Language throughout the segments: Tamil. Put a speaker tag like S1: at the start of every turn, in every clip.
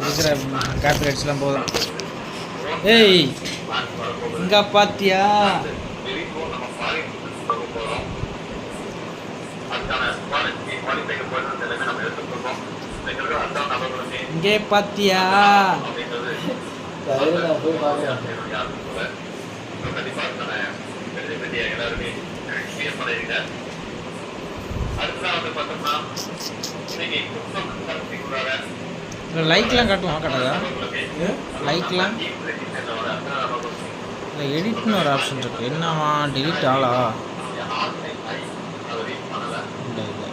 S1: இருக்கிற காப்பி ரைட்ஸ்லாம் போதும். ஏய் இங்க பாத்தியா? இங்கே பாத்தியா?
S2: பார்க்குறேன்
S1: லைக்லாம் காட்டுவோம் காட்டாதா லைக்லாம் இல்லை எடிட்னு ஒரு ஆப்ஷன் இருக்கு. என்னவா டெலிட் ஆளா? இல்லை இல்லை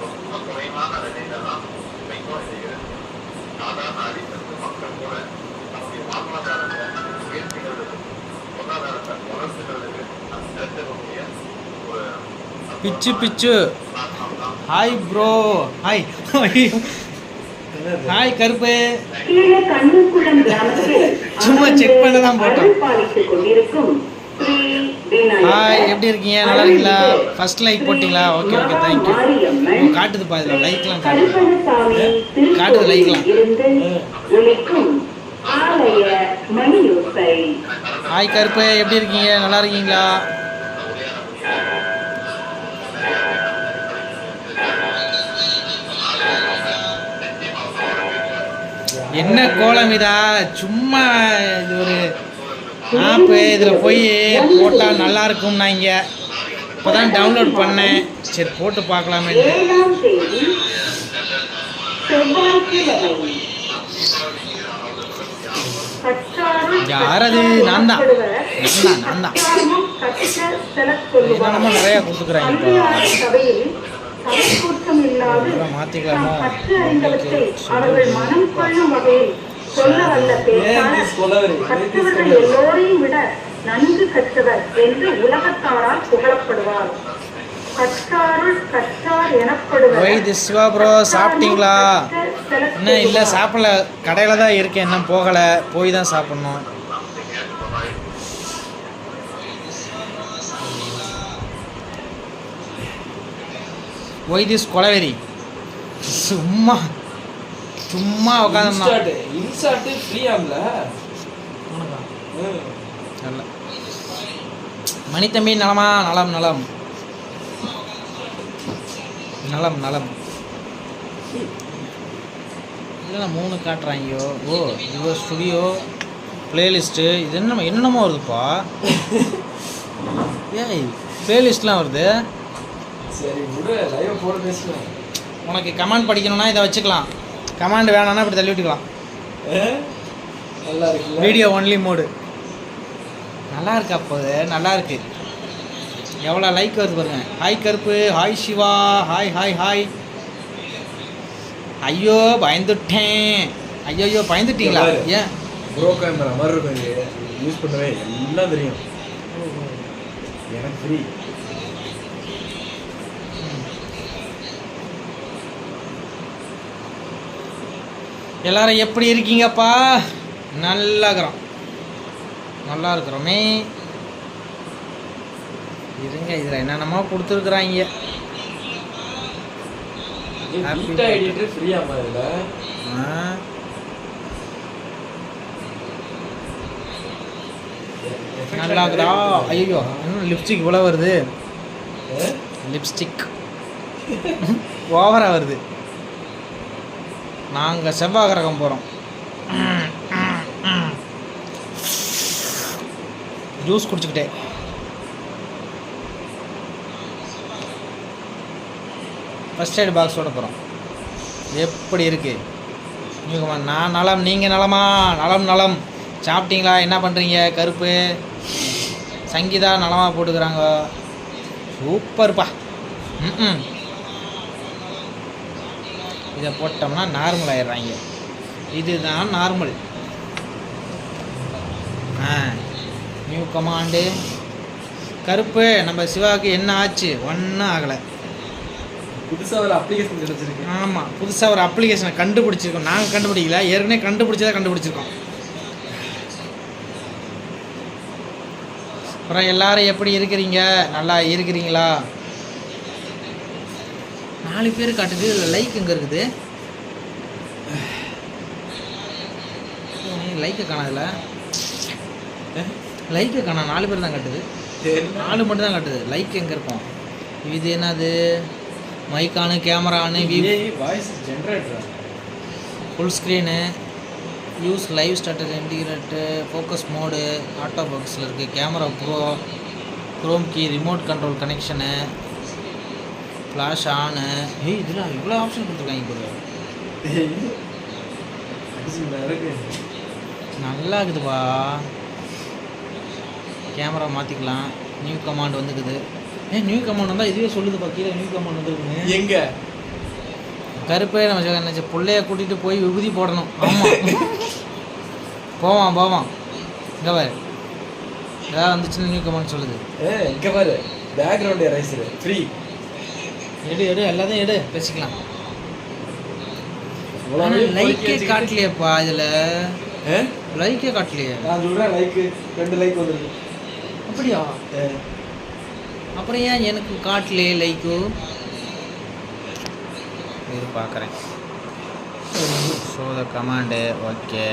S1: பிச்சு பிச்சு. ஹாய் ப்ரோ ஹாய் ஹாய் கருப்பு.
S3: கீழே கண்ணுக்குளம் கிராமத்தில்
S1: சும்மா check பண்ண தான் போட்டோம். ஹாய் எப்படி இருக்கீங்க? நல்லா இருக்கீங்களா? ஃபர்ஸ்ட் லைக் போட்டிங்களா? Okay okay thank you
S3: Mariamman.
S1: காட்டுது. பாருங்க லைக்லாம் காட்டுது காட்டுது லைக்லாம். ஹாய் கருப்பு. எப்படி இருக்கீங்க? நல்லா இருக்கீங்களா? என்ன கோலம் இதா? சும்மா இது ஒரு ஆப்பு இதில் போய் போட்டால் நல்லா இருக்கும்னாங்க இப்போ தான் டவுன்லோட் பண்ணேன். சரி போட்டு பார்க்கலாமேன்ட்டு
S3: ஏழாம் தேதி செவ்வாய்க்கிழமை கற்றாருள்
S1: யார் அது? நான் தான். நான் தான், நிறைய கொடுத்துக்குறாங்க
S3: சமக்கூட்டம் இல்லாது கற்று அறிந்தவற்றை அவர்கள் மனம் கொள்ளும் வகையில் சொல்ல வல்ல
S2: ஏன்
S3: பேச்சாளர்
S2: கொலவரி
S3: கற்றவர்கள் எல்லோரையும் விட நன்கு கற்றவர் என்று உலகத்தாரால் புகழப்படுவார். கற்றாருள் கற்றார் எனப்படுவர்.
S1: ஒய் திஸ் சிவா ப்ரோ சாப்பிட்டீங்களா? இன்னும் இல்லை சாப்பிடல. கடையில் தான் இருக்கேன். இன்னும் போகலை. போய் தான் சாப்பிட்ணும். ஒய் திஸ் கொலவெரி சும்மா சும்மா
S2: இன்ஸ்டாட் இன்ஸ்டாட் ஃப்ரீயாம்ல
S1: நல்ல. மணித்தம்பி நலமா நலம் நலம். நலம் நலம். இதில் மூணு காட்டுறாங்கயோ ஓ யுவர் ஸ்டுடியோ பிளேலிஸ்ட்டு இது என்ன என்னென்னமோ வருதுப்பா. ஏய் பிளேலிஸ்ட்லாம் வருது.
S2: சரி விடு லைவ் போட பேசலாம்
S1: உனக்கு கமாண்ட் படிக்கணும்னா இதை வச்சுக்கலாம். கமாண்ட் வேணாம்னா இப்படி தள்ளி விட்டுக்கலாம்.
S2: நல்லா
S1: வீடியோ ஒன்லி மோடு நல்லா இருக்கு அப்போ அது, நல்லா இருக்கு. எவ்வளோ லைக் வருது பாருங்க. Hi Karuppu. Hi Siva. Hi hi hi ஐயோ பயந்துட்டேன். ஐயோ ஐயோ பயந்துட்டீங்களா. ஏன்?
S2: ப்ரோ கேமரா மாதிரி இருக்கும் யூஸ் பண்ணவே எல்லாம் தெரியும். எனக்கு ஃப்ரீ
S1: எல்லாரும் எப்படி இருக்கீங்கப்பா? நல்லா இருக்கிறோம். நல்லா இருக்கிறோமே. இருங்க இதில் என்னென்னமோ கொடுத்துருக்குறாங்க. நல்லா இருக்குதா? ஐயோ லிப்ஸ்டிக் இவ்வளோ வருது? லிப்ஸ்டிக் ஓவராக வருது. நாங்கள் செவ்வாய் கிரகம் போகிறோம் ஜூஸ் குடிச்சுக்கிட்டே. ஃபஸ்ட் எய்ட் பாக்ஸோட போகிறோம் எப்படி இருக்குது நீங்க நான் நலம் நீங்கள் நலமா? நலம் நலம். சாப்பிட்டீங்களா? என்ன பண்ணுறீங்க கருப்பு. சங்கீதா நலமாக போட்டுக்கிறாங்க. சூப்பர்ப்பா. ம் இதை போட்டோம்னா நார்மல் ஆயிடுறாங்க. இதுதான் நார்மல் ஆ நியூ கமாண்டு கருப்பு நம்ம சிவாவுக்கு என்ன ஆச்சு? ஒன்றும் ஆகலை.
S2: புதுசா ஒரு அப்ளிகேஷன் கிடைச்சிருக்கு.
S1: ஆமாம் புதுசாக ஒரு அப்ளிகேஷனை கண்டுபிடிச்சிருக்கோம். நாங்கள் கண்டுபிடிக்கல. ஏற்கனவே கண்டுபிடிச்சதை கண்டுபிடிச்சிருக்கோம். அப்புறம் எல்லாரும் எப்படி இருக்கிறீங்க? நல்லா இருக்கிறீங்களா? நாலு பேர் காட்டுது லைக் எங்கே இருக்குது? லைக்கை காணாதுல? லைக்கை காணா நாலு பேர் தான் காட்டுது. நாலு மட்டும் தான் காட்டுது. லைக் எங்கே இருக்கும்? இது என்னது? மைக்கானு கேமரானு view
S2: voice generator
S1: full screen use live starter indicate focus mode auto பாக்ஸில் இருக்குது camera pro chrome key remote control connection flash on. ஏய் இதெல்லாம் இவ்வளோ ஆப்ஷன் கொடுத்துருக்காங்க
S2: இருக்கு
S1: நல்லா இருக்குதுப்பா. கேமரா மாற்றிக்கலாம் நியூ கமாண்ட் வந்துக்குது. ஏ நியூ கமாண்ட் வந்தால் இதுவே சொல்லுதுப்பா கீழே நியூ கமாண்ட் வந்துருக்குன்னு.
S2: எங்க?
S1: கருப்பே நம்ம நினச்ச பிள்ளைய கூட்டிகிட்டு போய் விபூதி போடணும். ஆமாம் போவான் போவான். இங்கே பாரு. ஏதாவது வந்துச்சுன்னு நியூ கமெண்ட் சொல்லுது.
S2: ஏ இங்க பாரு. பேக்ரவுண்ட் எரேசர் ஃப்ரீ
S1: எடு எடு எல்லாத்தையும் எடு பேசிக்கலாம். லைக்கே காட்டலையேப்பா இதில். லைக்கே காட்டலையே.
S2: நான் சொல்றேன் லைக் ரெண்டு லைக் வந்துருக்கு.
S1: அப்படியா? அப்புறம் ஏன் எனக்கு காட்டலையே லைக்கு இது பார்க்குறேன் show the command okay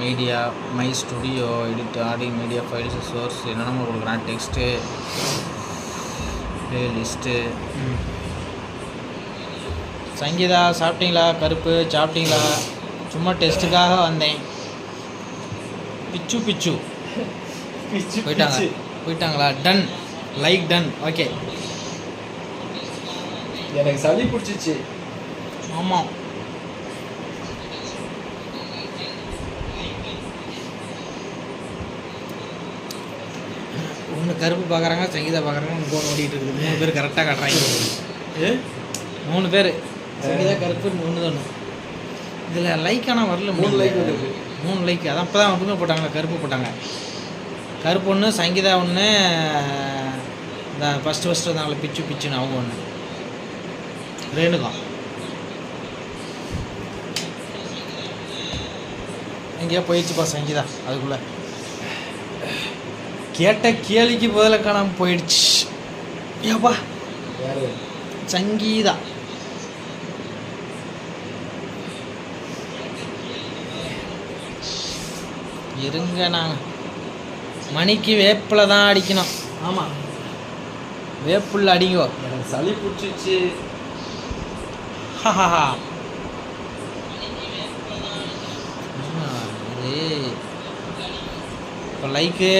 S1: media my studio edit audio media files source என்னென்னமோ கொடுக்குறான் டெக்ஸ்ட்டு லிஸ்ட்டு சங்கீதா சாப்பிட்டீங்களா? கருப்பு சாப்பிட்டீங்களா? சும்மா டெஸ்ட்டுக்காக வந்தேன். பிச்சு பிச்சு. போயிட்டாங்க. போயிட்டாங்களா? டன் லைக் டன் ஓகே
S2: எனக்கு சளி பிடிச்சிச்சு.
S1: ஆமாம் ஒன்று கருப்பு பார்க்குறாங்க சங்கீதா பார்க்குறாங்க ஒன்று கோன் ஓடிட்டு இருக்குது. மூணு பேர் கரெக்டாக காட்டுறாங்க. மூணு பேர். சங்கீதா கருப்பு ஒன்று ஒன்று இதில் லைக் ஆனால் வரல
S2: மூணு like வந்திருக்கு.
S1: மூணு லைக் அதான் இப்போ தான் மட்டுமே போட்டாங்களா கருப்பு போட்டாங்க. கருப்பு ஒன்று சங்கீதா ஒன்று இந்த ஃபஸ்ட்டு ஃபஸ்ட்டு வந்தாங்களே பிச்சு பிச்சுன்னு அவங்க ஒன்று ரேணுகா. எங்கேயோ போயிடுச்சுப்பா சங்கீதா அதுக்குள்ளே. கேட்ட கேலிக்கு பதில காணாம போயிடுச்சு. ஏப்பா? சங்கீதா. இருங்க நான் மணிக்கு வேப்பில தான் அடிக்கணும். ஆமாம் வேப்புள்ள அடிங்கோ.
S2: எனக்கு சளி பிடிச்சிச்சு.
S1: ஆ, இது இப்போ like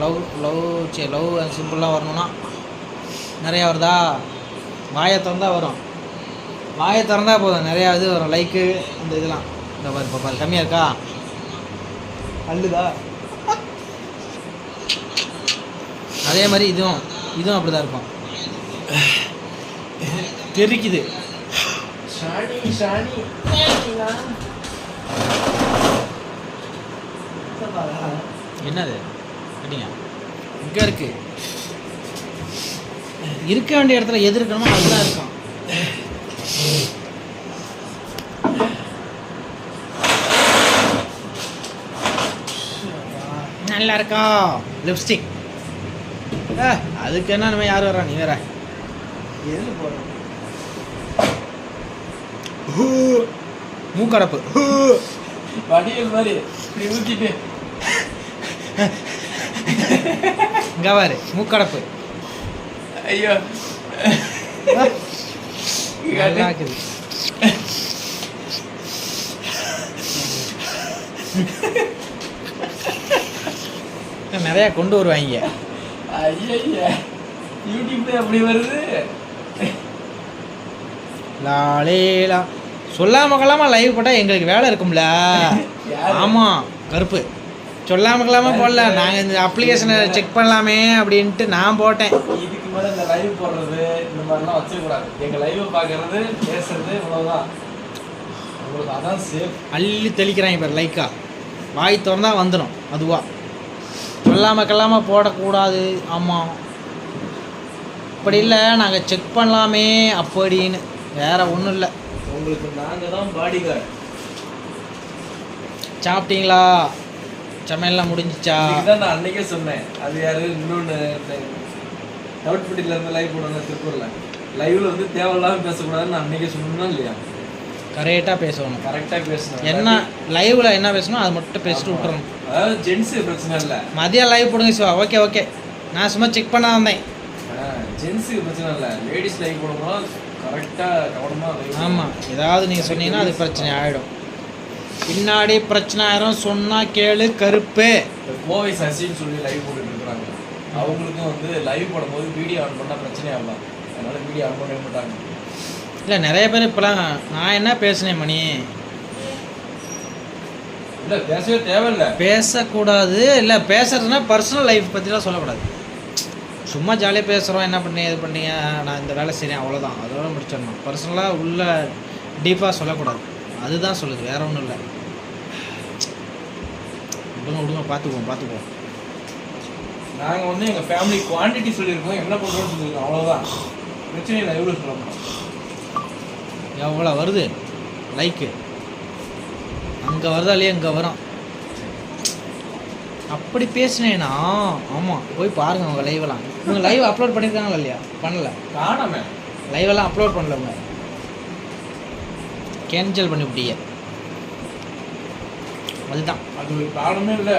S1: love love say love சிம்பிளாக வரணும்னா நிறையா வருதா? வாயை திறந்தா வரும். வாயை திறந்தா போதும். நிறையா இது வரும். லைக்கு இந்த இதெல்லாம். இந்த பாரு இப்போ பாரு. கம்மியாக இருக்கா? அள்ளுதா? அதே மாதிரி இதுவும் இதுவும் அப்படி தான் இருக்கும். தெரிக்குது.
S2: ஷானி ஷானி.
S1: என்னது? கட்டிங்க. இங்கே இருக்கு. இருக்க வேண்டிய இடத்துல எது இருக்கணுமோ அதுதான் இருக்கும். நல்லா இருக்கா? லிப்ஸ்டிக். அதுக்கு என்ன நம்ம யார் வர்றா? நீ வேற
S2: எதில் போகிறோம்
S1: மூக்கடப்பு.
S2: வடியல் மாதிரி. இப்படி ஊற்றிட்டு
S1: பாரு மூக்கடப்பு.
S2: ஐயோ.
S1: நிறையா கொண்டு வருவாங்க.
S2: ஐயா யூடியூப்ல அப்படி வருது?
S1: லாலேலா. சொல்லாம கொள்ளாம லைவ் போட்டால் எங்களுக்கு வேலை இருக்கும்ல? ஆமாம் கருப்பு. சொல்லாம கொள்ளாம போடல. நாங்கள் இந்த அப்ளிகேஷனை செக் பண்ணலாமே அப்படின்ட்டு நான் போட்டேன்.
S2: இதுக்கு மேல இந்த லைவ் போடுறது இந்த மாதிரிலாம் வச்சுக்கூடாது எங்க லைவ் பார்க்கறது பேசுறது இவ்வளவுதான். உங்களுக்கு அதான் சேஃப்
S1: அள்ளி தெளிக்கிறாங்க பாரு லைக்கா வாய் திறந்தா வந்துடும் அதுவா. சொல்லாம கொள்ளாம போடக்கூடாது. ஆமாம் அப்படி இல்லை நாங்கள் செக் பண்ணலாமே அப்படின்னு. வேற ஒன்றும் இல்லை.
S2: உங்களுக்கு நாங்க தான் பாடி கார்டு
S1: சாப்பிட்டீங்களா? சமையல்லாம் முடிஞ்சிச்சா?
S2: இதுதான் நான் அன்னைக்கே சொன்னேன். அது யாரு? இன்னொன்னு டவுட்பட்டியில இருந்து லைவ் போடுவாங்க திருப்பூர்ல லைவ்ல வந்து தேவையில்லாம பேசக்கூடாதுன்னு நான் அன்னைக்கே சொன்னா இல்லையா?
S1: கரெக்டாக பேசணும்.
S2: கரெக்டா பேசணும்.
S1: என்ன லைவில் என்ன பேசணும் அது மட்டும் பேசிட்டு விட்டுறணும்.
S2: அதாவது ஜென்ஸ் பிரச்சனை இல்ல.
S1: மதியம் லைவ் போடுங்க சிவா. ஓகே ஓகே நான் சும்மா செக் பண்ண வந்தேன்
S2: ஜென்ஸுக்கு பிரச்சனை இல்ல. லேடிஸ் லைவ் போடும்போது கரெக்டா கவனமா live
S1: ஆமாம் ஏதாவது நீங்கள் சொன்னீங்கன்னா அது பிரச்சனை ஆகிடும் பின்னாடி பிரச்சனை ஆயிரும் சொன்னால் கேளு கருப்பு.
S2: கோவை சசின்னு சொல்லி லைவ் போட்டுட்டு இருக்காங்க. அவங்களுக்கும் வந்து லைவ் போடும்போது வீடியோ ஆன் பண்ணா பிரச்சனை ஆகலாம். அதனால வீடியோ ஆன் பண்ணவே மாட்டாங்க.
S1: இல்லை நிறைய பேர் இப்போலாம் நான் என்ன பேசினேன் மணி?
S2: இல்ல பேசவே தேவையில்ல.
S1: பேசக்கூடாது. இல்லை பேசுறதுனா பர்சனல் லைஃப் பற்றிலாம் சொல்லக்கூடாது. சும்மா ஜாலியாக பேசுகிறோம் என்ன பண்ணி இது பண்ணீங்க நான் இந்த வேலை செய்கிறேன் அவ்வளோதான் அதோட முடிச்சிடணும். பர்சனலாக உள்ள டீப்பாக சொல்லக்கூடாது. அதுதான் சொல்லுது வேற ஒன்றும் இல்லை. விடுங்க விடுங்க பார்த்துக்குவோம் பார்த்துக்குவோம்.
S2: நாங்க வந்து எங்க ஃபேமிலி குவாண்டிட்டி சொல்லியிருக்கோம் என்ன பண்றோம்னு சொல்லியிருக்கோம் அவ்வளவுதான். பிரச்சனை லைவ்ல சொல்ல மாட்டோம்
S1: எவ்வளோ வருது? லைக்கு அங்கே வருதா இல்லையா? இங்கே வரும் அப்படி பேசினேனா? ஆமாம் போய் பாருங்க அவங்க லைவெல்லாம் இவங்க லைவ் அப்லோட் பண்ணியிருக்காங்களா இல்லையா? பண்ணல.
S2: காணாம.
S1: லைவெல்லாம் அப்லோட் பண்ணல அவங்க கேன்சல் பண்ணி விட்டீங்க அதுதான்.
S2: அது ப்ராப்ளமே இல்லை.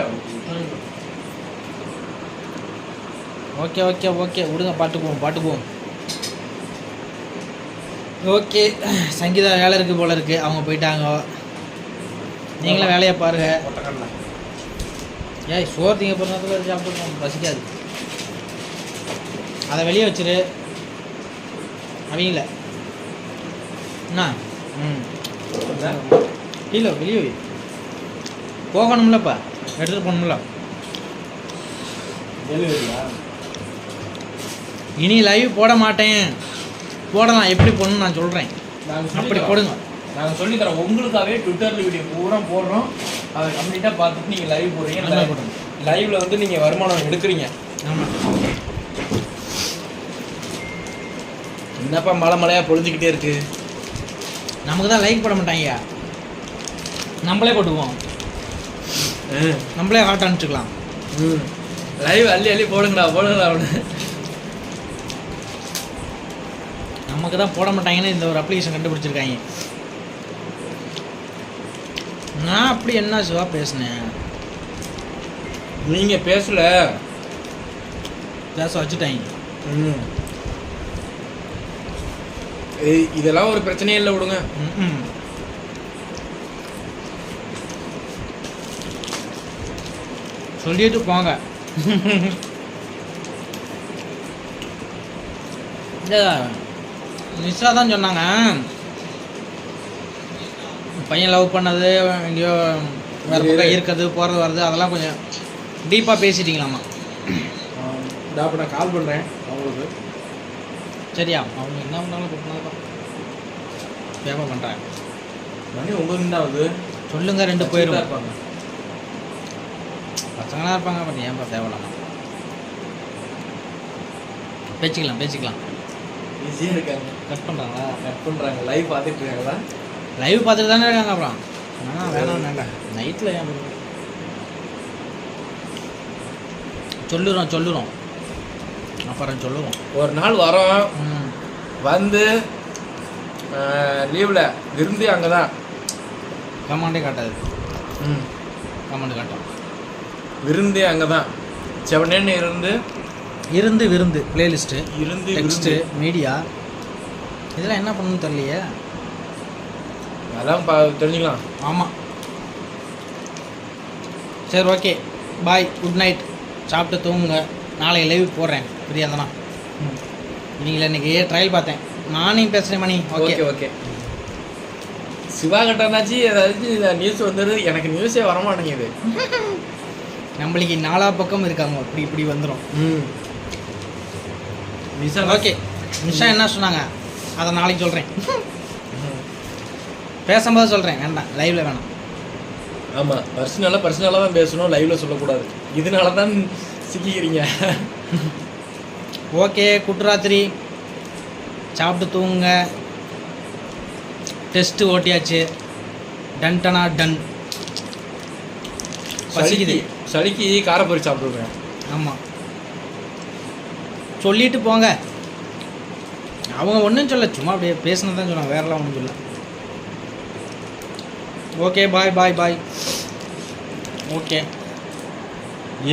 S1: Okay okay okay. விடுங்க பாட்டுக்குவோம் பாட்டுக்குவோம். ஓகே. சங்கீதா வேலை இருக்குது போல இருக்குது அவங்க போயிட்டாங்க. நீங்களும் வேலையை பாருங்க. ஏய் சோறு திங்க போகிறதுக்கு சாப்பிட்டு பசிக்காது அதை வெளியே வச்சிரு. அவங்கள என்ன? ம். கீழே வெளியே வை. போகணும்லப்பா. எடுத்துகிட்டு போகணும்ல. இனி லைவ் போட மாட்டேன். போடலாம். எப்படி போடணும்னு நான் சொல்கிறேன் அப்படி போடுங்க.
S2: நாங்கள் சொல்லி தரோம். உங்களுக்காகவே ட்விட்டரில் வீடியோ பூரா போடுறோம். அதை கம்ப்ளீட்டாக பார்த்துட்டு நீங்கள் லைவ்
S1: நல்லா
S2: போடுறீங்க
S1: போடுங்க.
S2: லைவ்ல வந்து நீங்கள் வருமானம் எடுக்கிறீங்க.
S1: ஆமாம்
S2: என்னப்பா மழை மழையாக பொழிஞ்சிக்கிட்டே இருக்கு?
S1: நமக்கு தான் லைக் போட மாட்டாங்க நம்மளே போட்டுக்குவோம். நம்மளே ஹார்ட் அனுப்பிச்சுக்கலாம்.
S2: லைவ் அள்ளி அள்ளி போடுங்கடா போடுங்கடா அப்படின்னு
S1: நமக்கு தான் போட மாட்டாங்கன்னு இந்த ஒரு அப்ளிகேஷன் கண்டுபிடிச்சிருக்காங்க. நான் அப்படி என்ன சிவா பேசினேன்?
S2: நீங்கள் பேசல.
S1: பேச வச்சுட்டாங்க
S2: இதெல்லாம் ஒரு பிரச்சனையே இல்லை விடுங்க.
S1: ம்ம். சொல்லிட்டு போங்க. இல்ல, நிஷா தான் சொன்னாங்க. பையன் லவ் பண்ணது எங்கேயோ வேற பக்கம் இருக்கிறது போகிறது வர்றது அதெல்லாம் கொஞ்சம் டீப்பாக பேசிட்டீங்களாமா
S2: இதா இப்போ நான் கால் பண்ணுறேன் அவங்களுக்கு.
S1: சரியா? அவங்க என்ன பண்ணாலும் கூப்பிட்றதுதான் வேகமாக பண்ணுறேன்
S2: மணி ஒம்பது ஆகுது.
S1: சொல்லுங்க ரெண்டு போயிடும் பசங்களாக இருப்பாங்க பட் ஏன்பா தேவையில்லாம. பேசிக்கலாம் பேசிக்கலாம்.
S2: ஈஸியாக இருக்காங்க
S1: கட் பண்ணுறாங்களா
S2: கட் பண்ணுறாங்க லைவ் பார்த்துட்டு இருக்காங்களா?
S1: லைவ் பார்த்துட்டு தானே இருக்காங்க அப்புறம். ஆ வேணாம் வேண்டாம் நைட்டில் ஏன்? சொல்லுறோம் சொல்லுறோம். அப்புறம் சொல்லுவோம்.
S2: ஒரு நாள் வரோம்.
S1: ம்.
S2: வந்து லீவில் விரும்பி அங்கே தான்
S1: கமாண்டே காட்டாது. கமாண்டு காட்டும்
S2: விருந்தே அங்கே தான் செவனேன்னு இருந்து
S1: இருந்து விருந்து பிளேலிஸ்ட்டு
S2: இருந்து
S1: டெக்ஸ்ட்டு. மீடியா இதெல்லாம் என்ன பண்ணணும்னு தெரியலையே.
S2: அதான் பா தெரிஞ்சுக்கலாம்.
S1: ஆமாம் சரி ஓகே பாய் குட் நைட் சாப்பிட்டு தூங்குங்க. நாளைக்கு லைவ் போடுறேன் ஃப்ரீயாக தானா நீங்கள இன்னைக்கு ட்ரையல் பார்த்தேன். நானே பேசுகிறேன் மணி. ஓகே
S2: ஓகே சிவா கட்டனாச்சு ஏதாச்சும் நியூஸ் வந்துடுது எனக்கு நியூஸே வர மாட்டேங்குது
S1: நம்மளுக்கு நாலா பக்கம் இருக்காங்க. இப்படி இப்படி வந்துடும் ஓகே நிஷா என்ன சொன்னாங்க? அதை நாளைக்கு சொல்கிறேன் பேசும்போது சொல்கிறேன் வேண்டாம். லைவில் வேணாம்.
S2: ஆமாம் பர்சனலாக பர்சனலாக தான் பேசணும். லைவ்ல சொல்லக்கூடாது. இதனால தான் சிக்கிக்கிறீங்க.
S1: ஓகே குட்ராத்திரி சாப்பிட்டு தூங்குங்க. டெஸ்ட்டு ஓட்டியாச்சு. டன்டனா டன் பசிக்குது.
S2: சளிக்கு காரப்பொரி சாப்பிடுவேன்.
S1: ஆமாம் சொல்லிட்டு போங்க. அவங்க ஒன்றும் சொல்ல சும்மா அப்படியே பேசினது தான் சொன்னாங்க வேறெல்லாம் ஒன்றும் சொல்ல. Okay bye bye bye okay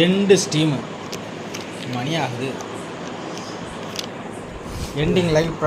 S1: end stream மணி ஆகுது. Ending live